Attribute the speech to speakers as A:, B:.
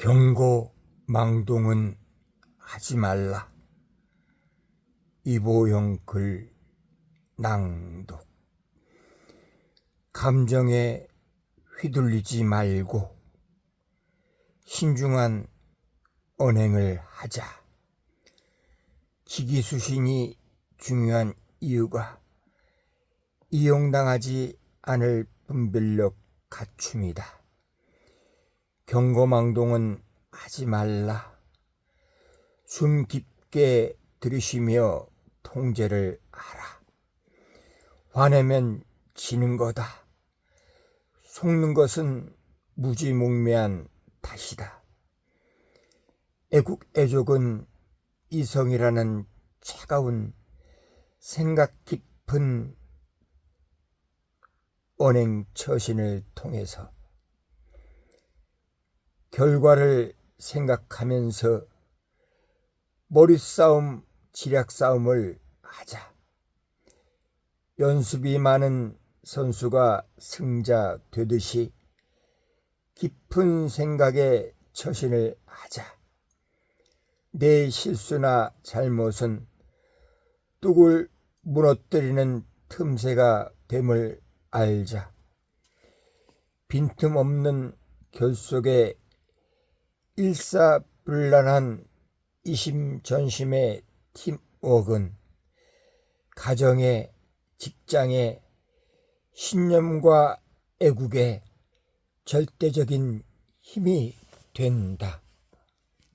A: 경고 망동은 하지 말라. 이보영 글 낭독. 감정에 휘둘리지 말고 신중한 언행을 하자. 지기수신이 중요한 이유가 이용당하지 않을 분별력 갖춤이다. 경고망동은 하지 말라. 숨 깊게 들이쉬며 통제를 하라. 화내면 지는 거다. 속는 것은 무지몽매한 탓이다. 애국 애족은 이성이라는 차가운 생각 깊은 언행 처신을 통해서 결과를 생각하면서 머리싸움, 지략싸움을 하자. 연습이 많은 선수가 승자 되듯이 깊은 생각에 처신을 하자. 내 실수나 잘못은 뚝을 무너뜨리는 틈새가 됨을 알자. 빈틈없는 결속에 일사불란한 이심전심의 팀워크는 가정의 직장의 신념과 애국의 절대적인 힘이 된다.